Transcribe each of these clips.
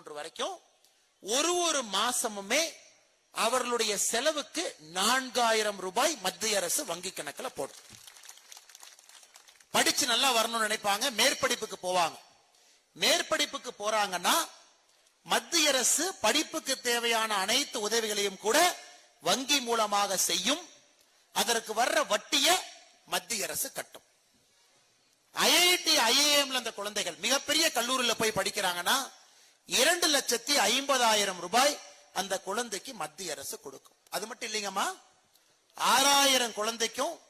மூன்று வரைக்கும் ஒரு ஒரு மாசமுமே அவர்களுடைய செலவுக்கு நான்காயிரம் ரூபாய் மத்திய அரசு வங்கி கணக்கில் போடும். படிச்சு நல்லா வரணும்னு நினைப்பாங்க மேற்படிப்புக்கு போவாங்க. மேற்படிப்புக்கு போறாங்கன்னா மத்திய அரசு படிப்புக்கு தேவையான அனைத்து உதவிகளையும் கூட வங்கி மூலமாக செய்யும். அதற்கு வர்ற வட்டிய மத்திய அரசு கட்டும். ஐஐடி ஐஏஎம்ல அந்த குழந்தைகள் மிகப்பெரிய கல்லூரியில் போய் படிக்கிறாங்கன்னா இரண்டு லட்சத்தி ஐம்பதாயிரம் ரூபாய் அந்த குழந்தைக்கு மத்திய அரசு கொடுக்கும். அது மட்டும் இல்லைங்கம்மா. ஆறாயிரம் குழந்தைக்கும்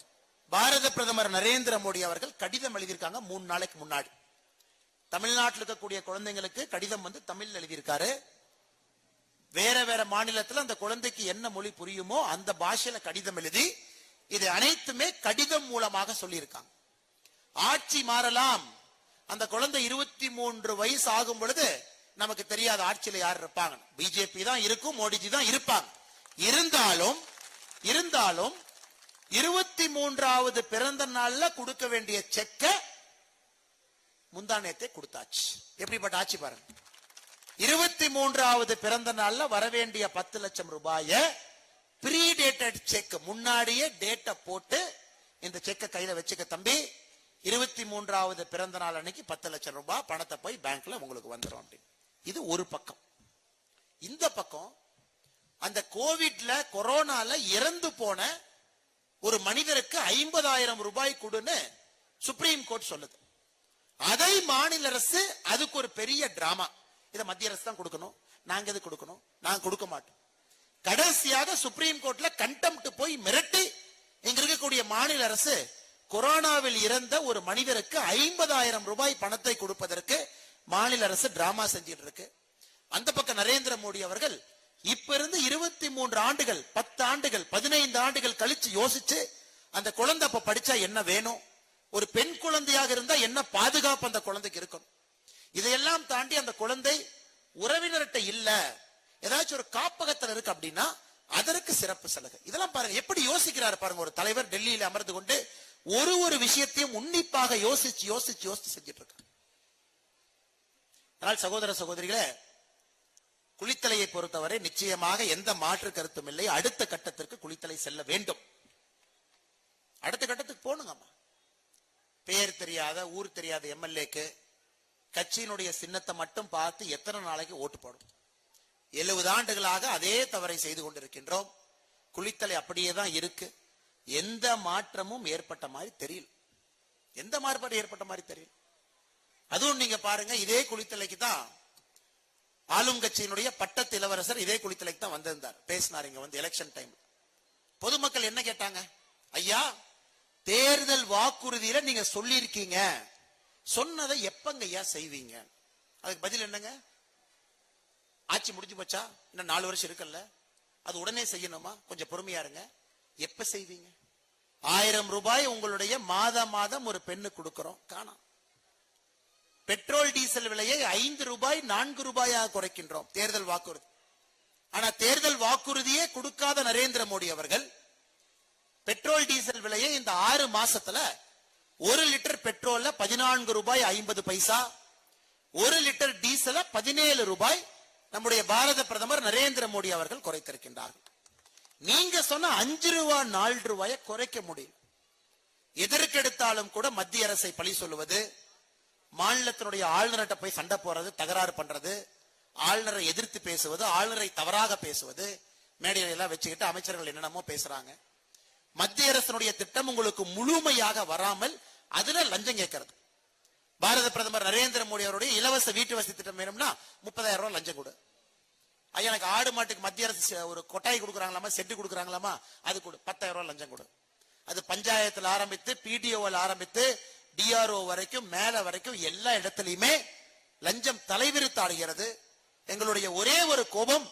பாரத பிரதமர் நரேந்திர மோடி அவர்கள் கடிதம் எழுதியிருக்காங்க மூணு நாளைக்கு முன்னாடி. தமிழ்நாட்டில் இருக்கக்கூடிய குழந்தைங்களுக்கு கடிதம் வந்து தமிழ்ல எழுதியிருக்காரு. வேற வேற மாநிலத்துல அந்த குழந்தைக்கு என்ன மொழி புரியுமோ அந்த பாஷையில கடிதம் எழுதி இது அனைத்துமே கடிதம் மூலமாக சொல்லியிருக்காங்க. ஆட்சி மாறலாம். அந்த குழந்தை இருபத்தி மூன்று வயசு ஆகும் பொழுது நமக்கு தெரியாத ஆட்சியில யார் இருப்பாங்க? பிஜேபி தான் இருக்கும் மோடிஜி தான் இருப்பாங்க. இருந்தாலும் இருந்தாலும் இருபத்தி மூன்றாவது பிறந்த நாள்ல கொடுக்க வேண்டிய செக்க முந்தானயத்தை கொடுத்தாச்சு. எப்படிப்பட்ட ஆட்சி பாருங்க. இருபத்தி மூன்றாவது பிறந்த நாள்ல வரவேண்டிய பத்து லட்சம் ரூபாய ப்ரீடேட்டட் செக் முன்னாடியே டேட்டை போட்டு இந்த செக்கை கையில வச்சுக்க தம்பி இருபத்தி மூன்றாவது பிறந்த நாள் அன்னைக்கு பத்து லட்சம் ரூபாய் பணத்தை போய் பேங்க்ல உங்களுக்கு வந்துடும் அப்படின்னு. இது ஒரு பக்கம். இந்த பக்கம் அந்த கோவிட்ல கொரோனால இறந்து போன ஒரு மனிதருக்கு ஐம்பதாயிரம் ரூபாய் கொடுன்னு சுப்ரீம் கோர்ட் சொல்லுது. அதை மாநில அரசு அதுக்கு ஒரு பெரிய டிராமா. இதை மத்திய அரசு தான் கொடுக்கணும். நாங்க எது கொடுக்கணும்? நாங்க கொடுக்க மாட்டோம். கடைசியாக சுப்ரீம் கோர்ட்ல கண்டெம்ட் போய் மிரட்டி இங்க இருக்கக்கூடிய மாநில அரசு கொரோனாவில் இறந்த ஒரு மனிதருக்கு ஐம்பதாயிரம் ரூபாய் பணத்தை கொடுப்பதற்கு மாநில அரசு டிராமா செஞ்சிட்டு இருக்கு. அந்த பக்கம் நரேந்திர மோடி அவர்கள் இப்ப இருந்து இருபத்தி மூன்று ஆண்டுகள் பத்து ஆண்டுகள் பதினைந்து ஆண்டுகள் கழிச்சு யோசிச்சு அந்த குழந்தை அப்ப படிச்சா என்ன வேணும்? ஒரு பெண் குழந்தையாக இருந்தா என்ன பாதுகாப்பு அந்த குழந்தைக்கு இருக்கணும்? இதையெல்லாம் தாண்டி அந்த குழந்தை உறவினர்கிட்ட இல்ல. ஏதாச்சும் ஒரு காப்பகத்துல இருக்கு அப்படின்னா அதற்கு சிறப்பு சலுகை. இதெல்லாம் பாருங்க எப்படி யோசிக்கிறாரு பாருங்க ஒரு தலைவர் டெல்லியில அமர்ந்து கொண்டு ஒரு ஒரு விஷயத்தையும் உன்னிப்பாக யோசிச்சு யோசிச்சு யோசிச்சு செஞ்சுட்டு இருக்காரு. அதனால் சகோதர சகோதரிகளே குளித்தலையை பொறுத்தவரை நிச்சயமாக எந்த மாற்று கருத்தும் இல்லை. அடுத்த கட்டத்திற்கு குளித்தலை செல்ல வேண்டும். அடுத்த கட்டத்துக்கு போகணுங்கம்மா பெயர் தெரியாத ஊர் தெரியாத எம்எல்ஏக்கு கட்சியினுடைய சின்னத்தை மட்டும் பார்த்து எத்தனை நாளைக்கு ஓட்டு போடும்? எழுபது ஆண்டுகளாக அதே தவறை செய்து கொண்டிருக்கின்றோம். குளித்தலை அப்படியே தான் இருக்கு. எந்த மாற்றமும் ஏற்பட்ட மாதிரி தெரியல. எந்த மாறுபாடு ஏற்பட்ட மாதிரி தெரியல. அதுவும் நீங்க பாருங்க இதே குளித்தலைக்கு தான் ஆளும் கட்சியினுடைய பட்டத்து இளவரசர் இதே குளித்தலைக்கு தான் வந்திருந்தார். பேசினார் இங்க வந்து எலெக்ஷன் டைம் பொதுமக்கள் என்ன கேட்டாங்க? ஐயா தேர்தல் வாக்குறுதியில நீங்க சொல்லியிருக்கீங்க. சொன்னதை எப்பங்க ஐயா செய்வீங்க? அதுக்கு பதில் என்னங்க? ஆட்சி முடிஞ்சு போச்சா? இன்னும் நாலு வருஷம் இருக்குல்ல? அது உடனே செய்யணுமா? கொஞ்சம் பொறுமையா இருங்க. எப்ப செய்வீங்க? ஆயிரம் ரூபாய் உங்களுடைய மாத மாதம் ஒரு பெண்ணு கொடுக்கிறோம். காணாம். பெட்ரோல் டீசல் விலையை ஐந்து ரூபாய் நான்கு ரூபாயாக குறைக்கின்றோம். தேர்தல் வாக்குறுதி. ஆனா தேர்தல் வாக்குறுதியே கொடுக்காத நரேந்திர மோடி அவர்கள் பெட்ரோல் டீசல் விலையை இந்த ஆறு மாசத்துல ஒரு லிட்டர் பெட்ரோல்ல பதினான்கு ரூபாய் ஐம்பது பைசா ஒரு லிட்டர் டீசல பதினேழு ரூபாய் நம்முடைய பாரத பிரதமர் நரேந்திர மோடி அவர்கள் குறைத்திருக்கின்றார்கள். நீங்க சொன்ன அஞ்சு ரூபாய் நாலு ரூபாயை குறைக்க முடியும். எதற்கெடுத்தாலும் கூட மத்திய அரசை பழி சொல்லுவது மாநிலத்தினுடைய ஆளுநர்கிட்ட போய் சண்டை போறது தகராறு பண்றது ஆளுநரை எதிர்த்து பேசுவது ஆளுநரை தவறாக பேசுவது மேடையில எல்லாம் வச்சுக்கிட்டு அமைச்சர்கள் என்னென்னமோ பேசுறாங்க. மத்திய அரசினுடைய திட்டம் உங்களுக்கு முழுமையாக வராமல் அதுல லஞ்சம் கேட்கறது. பாரத பிரதமர் நரேந்திர மோடி அவருடைய இலவச வீட்டு வசதி திட்டம் வேணும்னா முப்பதாயிரம் ரூபாய் லஞ்சம் கொடு. ஐயா எனக்கு ஆடு மாட்டுக்கு மத்திய அரசு ஒரு கொட்டாய் கொடுக்குறாங்களாமா செட்டு கொடுக்குறாங்களாமா அது கொடு. பத்தாயிரம் ரூபாய் லஞ்சம் கொடு. அது பஞ்சாயத்தில் ஆரம்பித்து பிடிஓவில் ஆரம்பித்து டிஆர்ஓ வரைக்கும் மேல வரைக்கும் எல்லா இடத்துலயுமே லஞ்சம் தலைவிரித்தாடுகிறது. எங்களுடைய ஒரே ஒரு கோபம்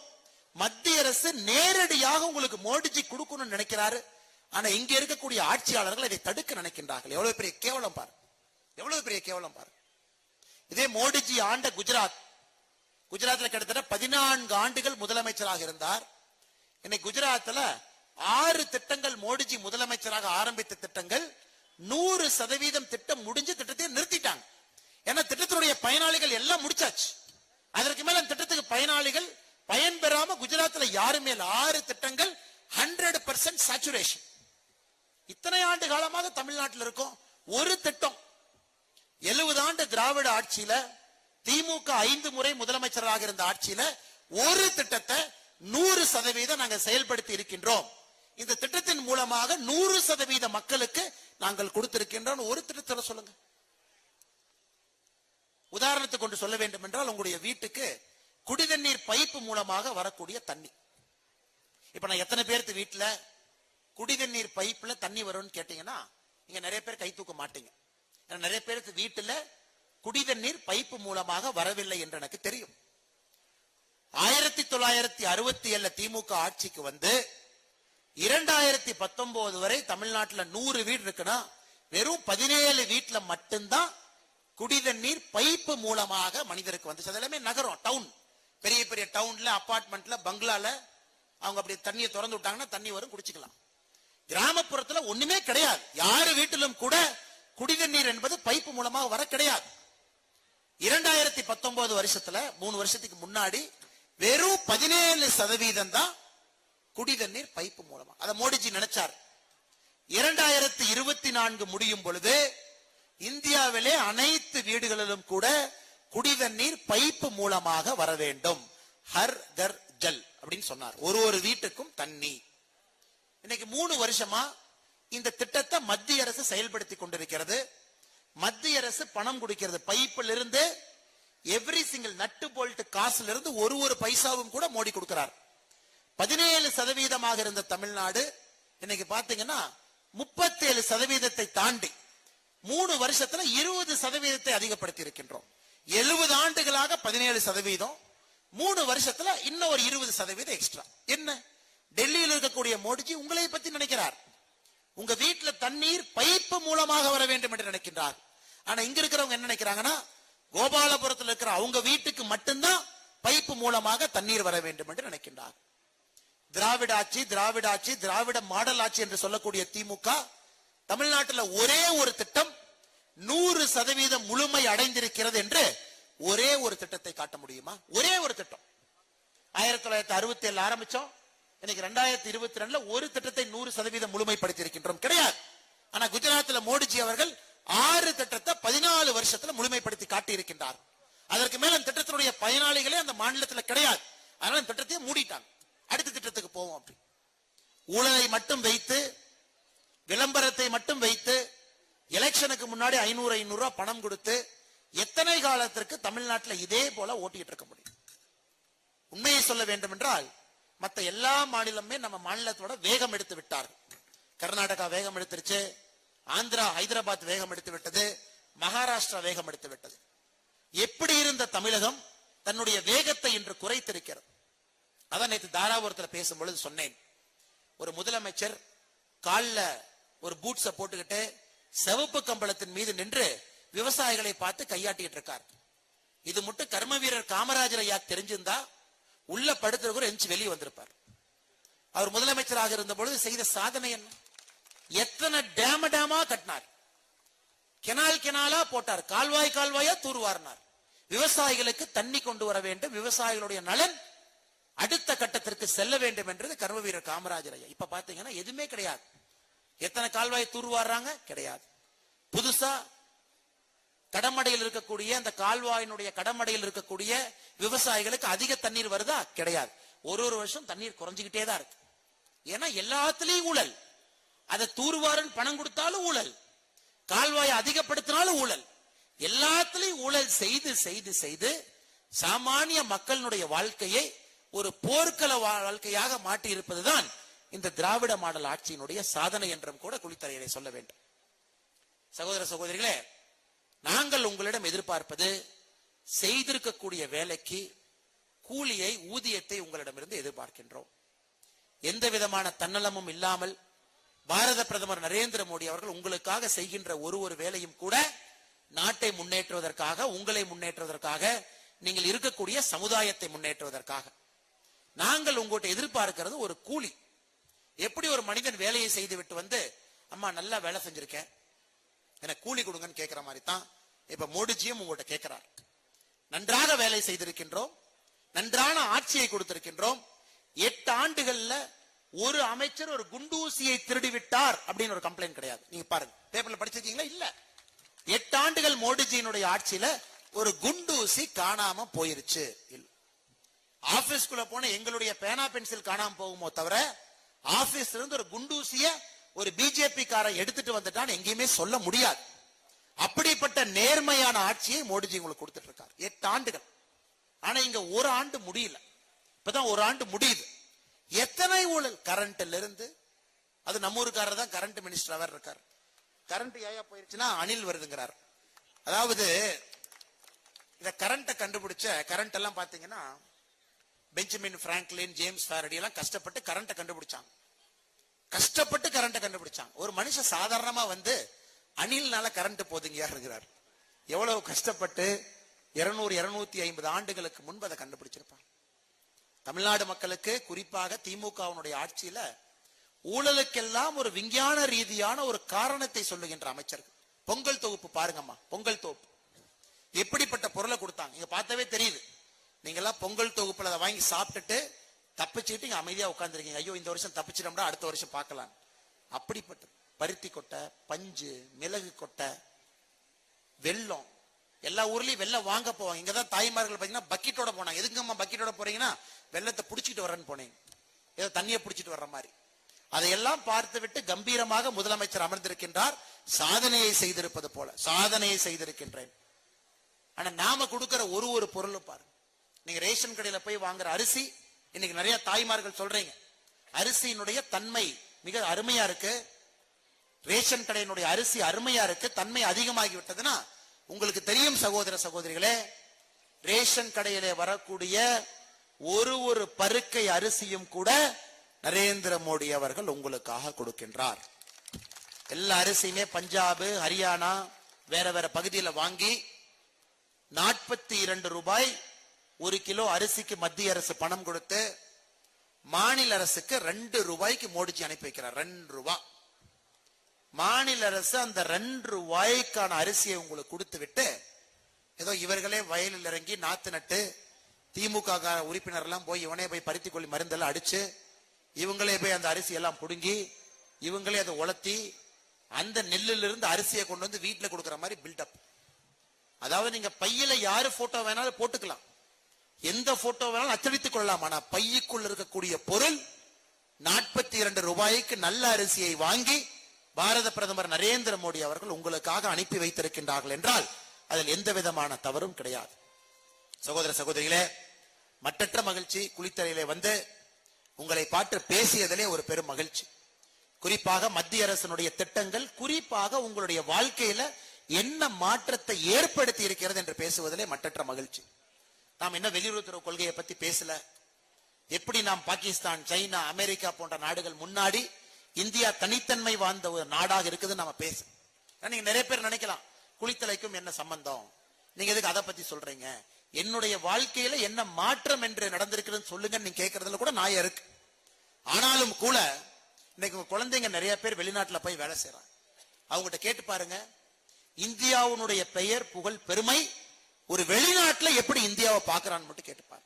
மத்திய அரசு நேரடியாக உங்களுக்கு மோடிஜி கொடுக்கணும்னு நினைக்கிறாரு. ஆனா இங்க இருக்கக்கூடிய ஆட்சியாளர்கள் இதை தடுக்க நினைக்கின்றார்கள். எவ்வளவு பெரிய கேவலம் பாரு. எவ்வளவு பெரிய கேவலம் பாரு. இதே மோடிஜி ஆண்ட குஜராத். குஜராத்ல கிட்டத்தட்ட பதினான்கு ஆண்டுகள் முதலமைச்சராக இருந்தார். இன்னைக்கு குஜராத்ல ஆறு திட்டங்கள் மோடிஜி முதலமைச்சராக ஆரம்பித்த திட்டங்கள் நூறு சதவீதம் திட்டம் முடிஞ்சு திட்டத்தை நிறுத்திட்டாங்க. ஏன்னா திட்டத்தினுடைய பயனாளிகள் எல்லாம் முடிச்சாச்சு. அதற்கு மேல அந்த திட்டத்துக்கு பயனாளிகள் பயன் பெறாம குஜராத்ல யாருமே ஆறு திட்டங்கள் ஹண்ட்ரட் பர்சன்ட் சாச்சுரேஷன் இத்தனை ஆண்டு காலமாக தமிழ்நாட்டில் இருக்கும். ஒரு திட்டம். எழுபது ஆண்டு திராவிட ஆட்சியில திமுக ஐந்து முறை முதலமைச்சராக இருந்த ஆட்சியில ஒரு திட்டத்தை நூறு சதவீதம் நாங்கள் செயல்படுத்தி இருக்கின்றோம். இந்த திட்டத்தின் மூலமாக நூறு சதவீத மக்களுக்கு நாங்கள் கொடுத்திருக்கின்றோம். ஒரு திட்டத்தில் சொல்லுங்க. உதாரணத்துக்கு கொண்டு சொல்ல வேண்டும் என்றால் உங்களுடைய வீட்டுக்கு குடிதண்ணீர் பைப்பு மூலமாக வரக்கூடிய தண்ணி. இப்ப நான் எத்தனை பேருக்கு வீட்டுல குடிதண்ணீர் பைப்ல தண்ணி வரும்னு கேட்டீங்கன்னா நீங்க நிறைய பேர் கை தூக்க மாட்டீங்க. ஏன்னா நிறைய பேருக்கு வீட்டுல குடிதண்ணீர் பைப்பு மூலமாக வரவில்லை என்று எனக்கு தெரியும். ஆயிரத்தி தொள்ளாயிரத்தி அறுபத்தி ஏழுல திமுக ஆட்சிக்கு வந்து இரண்டாயிரத்தி பத்தொன்பது வரை தமிழ்நாட்டுல நூறு வீடு இருக்குன்னா வெறும் பதினேழு வீட்டுல மட்டும்தான் குடிதண்ணீர் பைப்பு மூலமாக மனிதருக்கு வந்து அது எல்லாமே நகரம் டவுன் பெரிய பெரிய டவுன்ல அபார்ட்மெண்ட்ல பங்களால அவங்க அப்படி தண்ணியை திறந்து விட்டாங்கன்னா தண்ணி வரும் குடிச்சுக்கலாம். கிராமப்புறத்துல ஒண்ணுமே கிடையாது. யாரு வீட்டிலும் கூட குடிதண்ணீர் என்பது பைப்பு மூலமாக வர கிடையாது. இரண்டாயிரத்தி பத்தொன்பது வருஷத்துல மூணு வருஷத்துக்கு முன்னாடி வெறும் பதினேழு சதவீதம் தான் குடி தண்ணீர் பைப்பு மூலமா. அதை மோடிஜி நினைச்சார். இரண்டாயிரத்தி இருபத்தி நான்கு முடியும் பொழுது இந்தியாவிலே அனைத்து வீடுகளிலும் கூட குடிதண்ணீர் பைப்பு மூலமாக வர வேண்டும். ஹர் கர் ஜல் அப்படின்னு சொன்னார். ஒரு ஒரு வீட்டுக்கும் தண்ணி. இன்னைக்கு மூணு வருஷமா இந்த திட்டத்தை மத்திய அரசு செயல்படுத்தி கொண்டிருக்கிறது. மத்திய அரசு பணம் கொடுக்கிறது. பைப்பில் இருந்து எவ்ரி சிங்கிள் நட்டு போல்ட் காசுல இருந்து ஒரு ஒரு பைசாவும் கூட மோடி கொடுக்கிறார். பதினேழு சதவீதமாக இருந்த தமிழ்நாடு இன்னைக்கு பாத்தீங்கன்னா முப்பத்தேழு சதவீதத்தை தாண்டி மூணு வருஷத்துல இருபது சதவீதத்தை அதிகப்படுத்தி இருக்கின்றோம் எழுபது ஆண்டுகளாக பதினேழு சதவீதம் மூணு வருஷத்துல இன்னும் ஒரு இருபது சதவீதம் எக்ஸ்ட்ரா என்ன? டெல்லியில் இருக்கக்கூடிய மோடிஜி உங்களை பத்தி நினைக்கிறார். உங்க வீட்டுல தண்ணீர் பைப்பு மூலமாக வர வேண்டும் என்று நினைக்கின்றார். ஆனா இங்க இருக்கிறவங்க என்ன நினைக்கிறாங்கன்னா கோபாலபுரத்தில் இருக்கிற அவங்க வீட்டுக்கு மட்டும்தான் பைப்பு மூலமாக தண்ணீர் வர வேண்டும் என்று நினைக்கின்றார். திராவிட ஆட்சி திராவிட ஆட்சி திராவிட மாடல் ஆட்சி என்று சொல்லக்கூடிய திமுக தமிழ்நாட்டில் ஒரே ஒரு திட்டம் நூறு சதவீதம் முழுமை அடைந்திருக்கிறது என்று ஒரே ஒரு திட்டத்தை காட்ட முடியுமா? ஒரே ஒரு திட்டம். ஆயிரத்தி தொள்ளாயிரத்தி அறுபத்தி ஏழு ஆரம்பிச்சோம். இன்னைக்கு ரெண்டாயிரத்தி இருபத்தி ரெண்டுல ஒரு திட்டத்தை நூறு சதவீதம் முழுமைப்படுத்தியிருக்கின்றோம். கிடையாது. ஆனா குஜராத்தில் மோடிஜி அவர்கள் ஆறு திட்டத்தை பதினாலு வருஷத்துல முழுமைப்படுத்தி காட்டியிருக்கின்றார். அதற்கு மேல அந்த திட்டத்தினுடைய பயனாளிகளே அந்த மாநிலத்துல கிடையாது. அதனால அந்த திட்டத்தையே மூடிட்டாங்க அடுத்த திட்டத்துக்கு போவோம் அப்படி ஊழலை மட்டும் வைத்து விளம்பரத்தை மட்டும் வைத்து எலெக்ஷனுக்கு முன்னாடி ஐநூறு ஐநூறு ரூபாய் பணம் கொடுத்து எத்தனை காலத்திற்கு தமிழ்நாட்டில் இதே போல ஓட்டிட்டு இருக்க முடியும்? உண்மையை சொல்ல வேண்டும் என்றால் மத்த எல்லா மாநிலமே நம்ம மாநிலத்தோட வேகம் எடுத்து விட்டார் கர்நாடகா வேகம் எடுத்துருச்சு ஆந்திரா ஹைதராபாத் வேகம் எடுத்து விட்டது மகாராஷ்டிரா வேகம் எடுத்து விட்டது. எப்படி இருந்த தமிழகம் தன்னுடைய வேகத்தை இன்று குறைத்திருக்கிறது? அதான் நேற்று தாராபுரத்துல பேசும்பொழுது சொன்னேன். ஒரு முதலமைச்சர் காலில் ஒரு பூட்ஸ போட்டுக்கிட்டு செவப்பு கம்பளத்தின் மீது நின்று விவசாயிகளை பார்த்து கையாட்டிட்டு இருக்கார். இது மட்டும் கர்ம வீரர் காமராஜர் ஐயா தெரிஞ்சிருந்தா உள்ள படுத்துறவர் எந்திச்சு வெளியே வந்திருப்பார். அவர் முதலமைச்சராக இருந்த பொழுது செய்த சாதனை என்ன? எத்தனை டேம டேமா கட்டினார். கெனால் கெனாலா போட்டார். கால்வாய் கால்வாயா தூர்வாரினார். விவசாயிகளுக்கு தண்ணி கொண்டு வர வேண்டும். விவசாயிகளுடைய நலன் அடுத்த கட்ட இடத்துக்கு செல்ல வேண்டும் என்றது கர்ம வீரர் காமராஜர் ஐயா. இப்ப பாத்தீங்கன்னா எதுவுமே கிடையாது. எத்தனை கால்வாய் தூர்வாடுறாங்க கிடையாது. புதுசா கடமடையில் இருக்கக்கூடிய அந்த கால்வாயினுடைய கடமடையில் இருக்கக்கூடிய விவசாயிகளுக்கு அதிக தண்ணீர் வருதா? கிடையாது. ஒரு ஒரு வருஷம் தண்ணீர் குறைஞ்சுக்கிட்டே தான் இருக்கு. ஏன்னா எல்லாத்துலயும் ஊழல். அதை தூர்வாரன் பணம் கொடுத்தாலும் ஊழல். கால்வாயை அதிகப்படுத்தினாலும் ஊழல். எல்லாத்துலயும் ஊழல் செய்து செய்து செய்து சாமானிய மக்களினுடைய வாழ்க்கையை ஒரு போர்க்கள வாழ்க்கையாக மாற்றி இருப்பதுதான் இந்த திராவிட மாடல் ஆட்சியினுடைய சாதனை என்றும் கூட குளித்தலையரை சொல்ல வேண்டும். சகோதர சகோதரிகளே நாங்கள் உங்களிடம் எதிர்பார்ப்பது செய்திருக்கக்கூடிய வேலைக்கு கூலியை ஊதியத்தை உங்களிடமிருந்து எதிர்பார்க்கின்றோம். எந்த விதமான தன்னலமும் இல்லாமல் பாரத பிரதமர் நரேந்திர மோடி அவர்கள் உங்களுக்காக செய்கின்ற ஒரு ஒரு வேலையும் கூட நாட்டை முன்னேற்றுவதற்காக உங்களை முன்னேற்றுவதற்காக நீங்கள் இருக்கக்கூடிய சமுதாயத்தை முன்னேற்றுவதற்காக. நாங்கள் உங்கள்கிட்ட எதிர்பார்க்கிறது ஒரு கூலி. எப்படி ஒரு மனிதன் வேலையை செய்து விட்டு வந்து அம்மா நல்லா வேலை செஞ்சிருக்கேன். எனக்கு கூலி கொடுங்கன்னு கேட்கிற மாதிரி தான் இப்ப மோடிஜியும் உங்கள்கிட்ட கேட்கிறார் நன்றாக வேலை செய்திருக்கின்றோம். நன்றான ஆட்சியை கொடுத்திருக்கின்றோம். எட்டு ஆண்டுகள்ல ஒரு அமைச்சர் ஒரு குண்டூசியை திருடி விட்டார் அப்படின்னு ஒரு கம்ப்ளைண்ட் கிடையாது. நீங்க பாருங்க. பேப்பர்ல படிச்சிருக்கீங்களா? இல்ல. எட்டு ஆண்டுகள் மோடிஜியினுடைய ஆட்சியில ஒரு குண்டூசி காணாம போயிருச்சு. இல்லை ஆபீஸ்க்குள்ள போன எங்களுடைய பேனா பென்சில் காணாம போகுமோ தவிர ஆபீஸ்ல இருந்து ஒரு குண்டூசிய ஒரு பிஜேபி காரை எடுத்துட்டு வந்துட்டான்னு எங்கேயுமே சொல்ல முடியாது. அப்படிப்பட்ட நேர்மையான ஆட்சியை மோடிஜி உங்களுக்கு கொடுத்துட்டு இருக்காரு எட்டு ஆண்டுகள். ஆனா இங்க ஒரு ஆண்டு முடியல. இப்பதான் ஒரு ஆண்டு முடியுது. எத்தனை ஊழல்? கரண்ட்ல இருந்து அது நம்ம ஊருக்காரர் தான் கரண்ட் மினிஸ்டர் அவர் இருக்காரு. கரண்ட் ஏயா போயிருச்சுன்னா அணில் வருதுங்கிறார். அதாவது இந்த கரண்ட்டை கண்டுபிடிச்ச கரண்ட் எல்லாம் பாத்தீங்கன்னா பெஞ்சமின் பிராங்க்லின் ஜேம்ஸ் ஃபாரடி எல்லாம் கஷ்டப்பட்டு கரண்ட்டை கண்டுபிடிச்சாங்க. கஷ்டப்பட்டு கரண்ட்டை கண்டுபிடிச்சாங்க. ஒரு மனுஷன் சாதாரணமா வந்து அணில்னால கரண்ட் போதுங்க இருக்கிறார். எவ்வளவு கஷ்டப்பட்டு இருநூறு இருநூத்தி ஐம்பது ஆண்டுகளுக்கு முன்பு அதை கண்டுபிடிச்சிருப்பாங்க தமிழ்நாடு மக்களுக்கு குறிப்பாக திமுகவினுடைய ஆட்சியில ஊழலுக்கெல்லாம் ஒரு விஞ்ஞான ரீதியான ஒரு காரணத்தை சொல்லுகின்ற அமைச்சர்கள். பொங்கல் தொகுப்பு பாருங்கம்மா பொங்கல் தொகுப்பு. எப்படிப்பட்ட பொருளை கொடுத்தாங்க? இங்க பார்த்தவே தெரியுது. நீங்க எல்லாம் பொங்கல் தொகுப்புல அதை வாங்கி சாப்பிட்டுட்டு தப்பிச்சுட்டு இங்க அமைதியா உட்காந்துருக்கீங்க ஐயோ இந்த வருஷம் தப்பிச்சிட்டோம்னா அடுத்த வருஷம் பார்க்கலாம். அப்படிப்பட்ட பருத்தி கொட்டை பஞ்சு மிளகு கொட்டை வெல்லம். எல்லா ஊர்லயும் வெள்ளம் வாங்க போவாங்க. இங்கதான் தாய்மார்கள் பாத்தீங்கன்னா பக்கெட்டோட போனாங்க. எதுங்கம்மா பக்கெட்டோட போறீங்கன்னா வெள்ளத்தை புடிச்சிட்டு வரேன்னு போனீங்க ஏதோ தண்ணியை புடிச்சிட்டு வர்ற மாதிரி. அதையெல்லாம் பார்த்து விட்டு கம்பீரமாக முதலமைச்சர் அமர்ந்திருக்கின்றார். சாதனையை செய்திருப்பது போல. சாதனையை செய்திருக்கின்றேன். ஆனா நாம கொடுக்கிற ஒரு ஒரு பொருளும் பாருங்க. நீங்க ரேஷன் கடையில போய் வாங்குற அரிசி இன்னைக்கு நிறைய தாய்மார்கள் சொல்றீங்க. அரிசியினுடைய தன்மை மிக அருமையா இருக்கு. ரேஷன் கடையினுடைய அரிசி அருமையா இருக்கு. தன்மை அதிகமாகி விட்டதுன்னா உங்களுக்கு தெரியும் சகோதர சகோதரிகளே ரேஷன் கடையில வரக்கூடிய ஒரு ஒரு பருக்கை அரிசியும் கூட நரேந்திர மோடி அவர்கள் உங்களுக்காக கொடுக்கின்றார். எல்லா அரிசியுமே பஞ்சாபு ஹரியானா வேற வேற பகுதியில வாங்கி நாற்பத்தி இரண்டு ரூபாய் ஒரு கிலோ அரிசிக்கு மத்திய அரசு பணம் கொடுத்து மாநில அரசுக்கு ரெண்டு ரூபாய்க்கு மோடிஜி அனுப்பி வைக்கிறார். ரெண்டு ரூபாய் மாநில அரசு அந்த ரெண்டு ரூபாய்க்கான அரிசியை உங்களுக்கு கொடுத்து விட்டு ஏதோ இவர்களே வயலில் இறங்கி நாத்து நட்டு திமுக உறுப்பினர் எல்லாம் போய் இவனே போய் பருத்தி கொள்ளி மருந்தெல்லாம் அடிச்சு இவங்களே போய் அந்த அரிசி எல்லாம் புடுங்கி இவங்களே அதை உலர்த்தி அந்த நெல்லிலிருந்து அரிசியை கொண்டு வந்து வீட்டில் கொடுக்குற மாதிரி பில்டப் அதாவது நீங்க பையில யாரு போட்டோ வேணாலும் போட்டுக்கலாம். எந்த போட்டோ வேணாலும் அச்சடித்துக் கொள்ளலாம். ஆனா பையுக்குள் இருக்கக்கூடிய பொருள் நாற்பத்தி இரண்டு ரூபாய்க்கு நல்ல அரிசியை வாங்கி பாரத பிரதமர் நரேந்திர மோடி அவர்கள் உங்களுக்காக அனுப்பி வைத்திருக்கின்றார்கள் என்றால் அதில் எந்த விதமான தவறும் கிடையாது. சகோதர சகோதரிகளே மற்றற்ற மகிழ்ச்சி குளித்தலையிலே வந்து உங்களை பார்த்து பேசியதிலே ஒரு பெரும் மகிழ்ச்சி. குறிப்பாக மத்திய அரசினுடைய திட்டங்கள் குறிப்பாக உங்களுடைய வாழ்க்கையில என்ன மாற்றத்தை ஏற்படுத்தி இருக்கிறது என்று பேசுவதிலே மற்றற்ற மகிழ்ச்சி. நாம் என்ன வெளியுறவுத்துறை கொள்கையை பத்தி பேசல? எப்படி நாம் பாகிஸ்தான் சைனா அமெரிக்கா போன்ற நாடுகள் முன்னாடி இந்தியா தனித்தன்மை வாழ்ந்த ஒரு நாடாக இருக்குதுன்னு நம்ம பேச நீங்க நிறைய பேர் நினைக்கலாம். குளித்தலைக்கும் என்ன சம்பந்தம்? நீங்க எதுக்கு அதை பத்தி சொல்றீங்க? என்னுடைய வாழ்க்கையில என்ன மாற்றம் என்று நடந்திருக்குதுன்னு சொல்லுங்க நீங்க கேட்கறதுல கூட நாய இருக்கு. ஆனாலும் கூட இன்னைக்கு உங்க குழந்தைங்க நிறைய பேர் வெளிநாட்டுல போய் வேலை செய்யறாங்க அவங்ககிட்ட கேட்டு பாருங்க. இந்தியாவுடைய பெயர் புகழ் பெருமை ஒரு வெளிநாட்டுல எப்படி இந்தியாவை பார்க்கறான்னு மட்டும் கேட்டுப்பார்.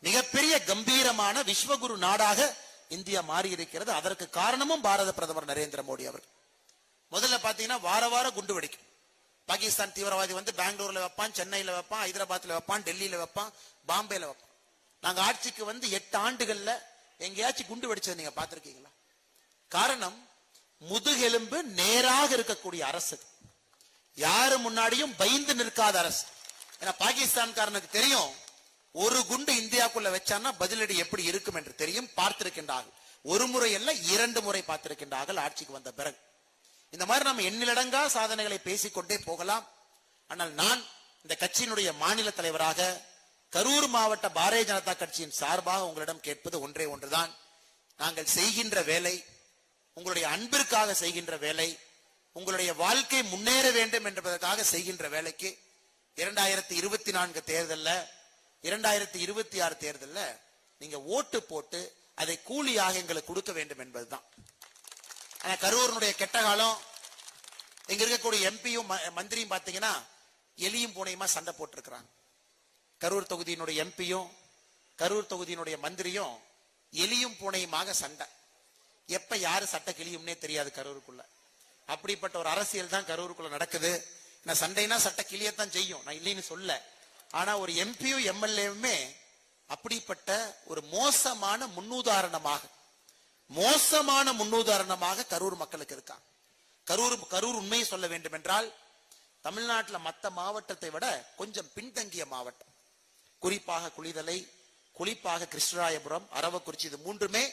மிகப்பெரிய கம்பீரமான விஸ்வகுரு நாடாக இந்தியா மாறி இருக்கிறது. அதற்கு காரணமும் பாரத பிரதமர் நரேந்திர மோடி அவர்கள். முதல்ல பாத்தீங்கன்னா வார வாரம் குண்டு வெடிக்கும். பாகிஸ்தான் தீவிரவாதி வந்து பெங்களூர்ல வைப்பான் சென்னையில வைப்பான் ஹைதராபாத்ல வைப்பான் டெல்லியில வைப்பான் பாம்பேல வைப்பான். நாங்க ஆட்சிக்கு வந்து எட்டு ஆண்டுகள்ல எங்கேயாச்சும் குண்டு வெடிச்சது நீங்க பாத்திருக்கீங்களா காரணம் முதுகெலும்பு நேராக இருக்கக்கூடிய அரசு. யாரு முன்னாடியும் பயந்து நிற்காத அரசு. ஏன்னா பாகிஸ்தான்காரனுக்கு தெரியும் ஒரு குண்டு இந்தியாக்குள்ள வச்சான்னா பதிலடி எப்படி இருக்கும் என்று தெரியும் பார்த்திருக்கின்றார்கள். ஒரு முறை அல்ல இரண்டு முறை பார்த்திருக்கின்றார்கள் ஆட்சிக்கு வந்த பிறகு. இந்த மாதிரி நம்ம எண்ணிலடங்கா சாதனைகளை பேசிக்கொண்டே போகலாம். ஆனால் நான் இந்த கட்சியினுடைய மாநில தலைவராக கரூர் மாவட்ட பாரதிய ஜனதா கட்சியின் சார்பாக உங்களிடம் கேட்பது ஒன்றே ஒன்றுதான். நாங்கள் செய்கின்ற வேலை உங்களுடைய அன்பிற்காக செய்கின்ற வேலை உங்களுடைய வாழ்க்கை முன்னேற வேண்டும் என்பதற்காக செய்கின்ற வேலைக்கு இரண்டாயிரத்தி இருபத்தி நான்கு தேர்தல்ல இரண்டாயிரத்தி இருபத்தி ஆறு தேர்தல்ல நீங்க ஓட்டு போட்டு அதை கூலியாக எங்களுக்கு கொடுக்க வேண்டும் என்பதுதான். ஆனா கரூரனுடைய கெட்ட காலம் இங்க இருக்கக்கூடிய எம்பியும் மந்திரியும் பாத்தீங்கன்னா எலியும் பூனையுமா சண்டை போட்டிருக்கிறாங்க. கரூர் தொகுதியினுடைய எம்பியும் கரூர் தொகுதியினுடைய மந்திரியும் எலியும் பூனையுமாக சண்டை. எப்ப யாரு சட்டை கிளியும்னே தெரியாது கரூருக்குள்ள. அப்படிப்பட்ட ஒரு அரசியல் தான் கரூருக்குள்ள நடக்குது. நான் சண்டைனா சட்டை கிளியத்தான் செய்யும். நான் இல்லைன்னு சொல்ல. ஆனா ஒரு எம்பியும் எம்எல்ஏவுமே அப்படிப்பட்ட ஒரு மோசமான முன்னுதாரணமாக மோசமான முன்னுதாரணமாக கரூர் மக்களுக்கு இருக்கான் கரூர் கரூர் உண்மையை சொல்ல வேண்டும் என்றால் தமிழ்நாட்டில் மற்ற மாவட்டத்தை விட கொஞ்சம் பின்தங்கிய மாவட்டம். குறிப்பாக குளிதலை குறிப்பாக கிருஷ்ணராயபுரம் அரவக்குறிச்சி இது மூன்றுமே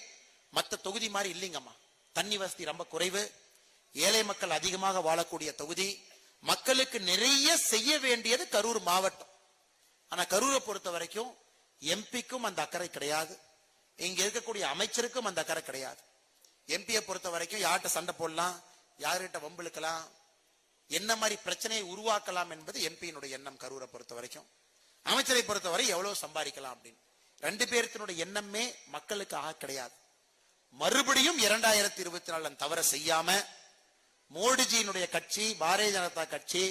மற்ற தொகுதி மாதிரி இல்லைங்கம்மா. தண்ணி வசதி ரொம்ப குறைவு. ஏழை மக்கள் அதிகமாக வாழக்கூடிய தொகுதி. மக்களுக்கு நிறைய செய்ய வேண்டியது கரூர் மாவட்டம். ஆனா கரூரை பொறுத்த வரைக்கும் எம்பிக்கும் அந்த அக்கறை கிடையாது. இங்க இருக்கக்கூடிய அமைச்சருக்கும் அந்த அக்கறை கிடையாது. எம்பியை பொறுத்த வரைக்கும் யார்கிட்ட சண்டை போடலாம் யார்கிட்ட வம்பிழுக்கலாம் என்ன மாதிரி பிரச்சனையை உருவாக்கலாம் என்பது எம்பியினுடைய எண்ணம் கரூரை பொறுத்த வரைக்கும். அமைச்சரை பொறுத்தவரை எவ்வளவு சம்பாதிக்கலாம் அப்படின்னு. ரெண்டு பேர்த்தினுடைய எண்ணமே மக்களுக்கு ஆக கிடையாது. மறுபடியும் இரண்டாயிரத்தி இருபத்தி நாலு தவற செய்யாம மோடிஜியினுடைய கட்சி பாரதிய ஜனதா கட்சி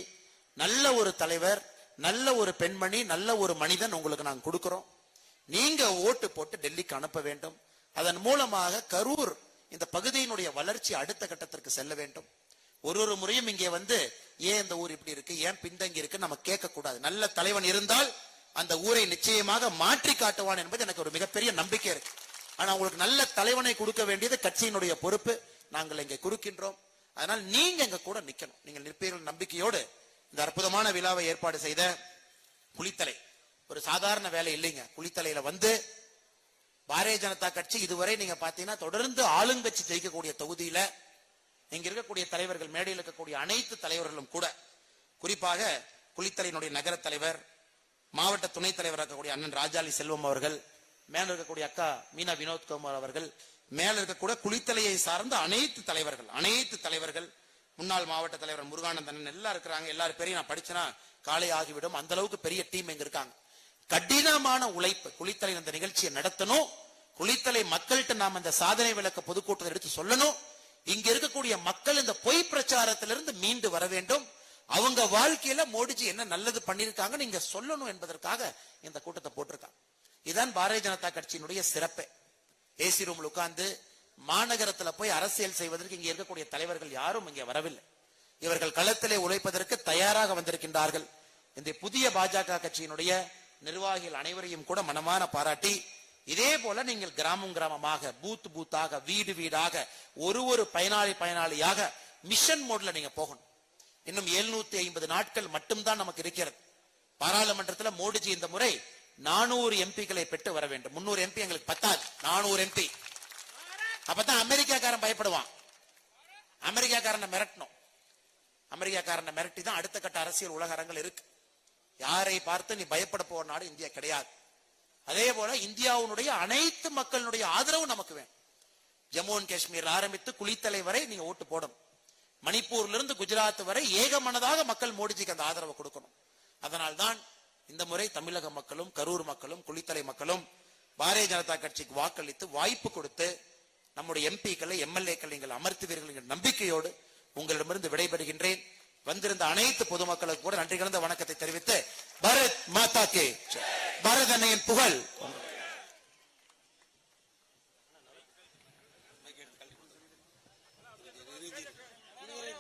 நல்ல ஒரு தலைவர் நல்ல ஒரு பெண்மணி நல்ல ஒரு மனிதன் உங்களுக்கு நாங்கள் கொடுக்கிறோம். நீங்க ஓட்டு போட்டு டெல்லிக்கு அனுப்ப வேண்டும். அதன் மூலமாக கரூர் இந்த பகுதியினுடைய வளர்ச்சி அடுத்த கட்டத்திற்கு செல்ல வேண்டும். ஒரு ஒரு முறையும் இங்கே வந்து ஏன் இந்த ஊர் இப்படி இருக்கு? ஏன் பின்தங்கி இருக்கு? நம்ம கேட்க கூடாது நல்ல தலைவன் இருந்தால் அந்த ஊரை நிச்சயமாக மாற்றி காட்டுவான் என்பது எனக்கு ஒரு மிகப்பெரிய நம்பிக்கை இருக்கு. ஆனா உங்களுக்கு நல்ல தலைவனை கொடுக்க வேண்டியது கட்சியினுடைய பொறுப்பு. நாங்கள் இங்கே கொடுக்கின்றோம். அதனால் நீங்க எங்க கூட நிக்கணும். நீங்கள் நிற்பீர்கள் நம்பிக்கையோடு இந்த அற்புதமான விழாவை ஏற்பாடு செய்த குளித்தலை ஒரு சாதாரண வேலை இல்லைங்க. குளித்தலையில வந்து பாரதிய ஜனதா கட்சி இதுவரை நீங்க பாத்தீங்கன்னா தொடர்ந்து ஆளுங்கட்சி ஜெயிக்கக்கூடிய தொகுதியில இங்க இருக்கக்கூடிய தலைவர்கள் மேடையில் இருக்கக்கூடிய அனைத்து தலைவர்களும் கூட குறிப்பாக குளித்தலையினுடைய நகர தலைவர் மாவட்ட துணைத் தலைவராக இருக்கக்கூடிய அண்ணன் ராஜாலி செல்வம் அவர்கள் மேல இருக்கக்கூடிய அக்கா மீனா வினோத்குமார் அவர்கள் மேல இருக்கக்கூட குளித்தலையை சார்ந்த அனைத்து தலைவர்கள் அனைத்து தலைவர்கள் முன்னாள் மாவட்ட தலைவர் முருகானந்தன் எல்லாம் இருக்கிறாங்க. எல்லாரும் பேரையும் நான் படிச்சேன்னா காலை ஆகிவிடும். அந்த அளவுக்கு பெரிய டீம் எங்க இருக்காங்க. கடினமான உழைப்பு குளித்தலை இந்த நிகழ்ச்சியை நடத்தணும். குளித்தலை மக்கள்கிட்ட நாம் இந்த சாதனை விளக்க பொதுக்கூட்டத்தை எடுத்து சொல்லணும். இங்க இருக்கக்கூடிய மக்கள் இந்த பொய் பிரச்சாரத்திலிருந்து மீண்டு வர வேண்டும். அவங்க வாழ்க்கையில மோடிஜி என்ன நல்லது பண்ணிருக்காங்க நீங்க சொல்லணும் என்பதற்காக இந்த கூட்டத்தை போட்டிருக்காங்க. இதான் பாரதிய ஜனதா கட்சியினுடைய சிறப்பு. ஏசி ரூம்ல உட்கார்ந்து மாநகரத்துல போய் அரசியல் செய்வதற்கு இங்க இருக்கக்கூடிய தலைவர்கள் யாரும் இங்க வரவில்லை. இவர்கள் களத்திலே உழைப்பதற்கு தயாராக வந்திருக்கின்றார்கள். இந்த புதிய பாஜக கட்சியினுடைய நிர்வாகிகள் அனைவரையும் கூட மனமான பாராட்டி இதே போல நீங்கள் கிராமம் கிராமமாக பூத் பூத்தாக வீடு வீடாக ஒரு ஒரு பயனாளி பயனாளியாக மிஷன் மோட்ல நீங்க போகணும். இன்னும் 750 ஐம்பது நாட்கள் மட்டும்தான் நமக்கு இருக்கிறது. பாராளுமன்றத்தில் மோடிஜி இந்த முறை நானூறு எம்பிக்களை பெற்று வர வேண்டும். முன்னூறு எம்பி எங்களுக்கு பத்தாது. நானூறு எம்பி அப்பதான் அமெரிக்காக்காரன் பயப்படுவான். அமெரிக்காக்காரனை மிரட்டணும். அமெரிக்காக்காரனை மிரட்டி தான் அடுத்த கட்ட அரசியல் உலக அரங்கில் இருக்கு. யாரை பார்த்து நீ பயப்பட போற நாடு இந்தியா கிடையாது. அதே போல இந்தியாவுடைய அனைத்து மக்களுடைய ஆதரவு நமக்கு வேணும். ஜம்மு அண்ட் காஷ்மீர் ஆரம்பித்து குளித்தலை வரை நீங்க ஓட்டு போடணும். மணிப்பூர்ல இருந்து குஜராத் வரை ஏகமனதாக மக்கள் மோடிஜிக்கு அந்த ஆதரவை கொடுக்கணும். அதனால்தான் இந்த முறை தமிழக மக்களும் கரூர் மக்களும் குளித்தலை மக்களும் பாரதிய ஜனதா கட்சிக்கு வாக்களித்து வாய்ப்பு கொடுத்து நம்முடைய எம்பிக்களை எம்எல்ஏக்களை நீங்கள் அமர்த்துவீர்கள் என்ற நம்பிக்கையோடு உங்களிடமிருந்து விடைபெறுகின்றேன் வந்திருந்த அனைத்து பொதுமக்களுக்கு கூட நன்றி கலந்த வணக்கத்தை தெரிவித்து பாரத் மாதா கே ஜெய். பாரத் அன்னையின் புகழ்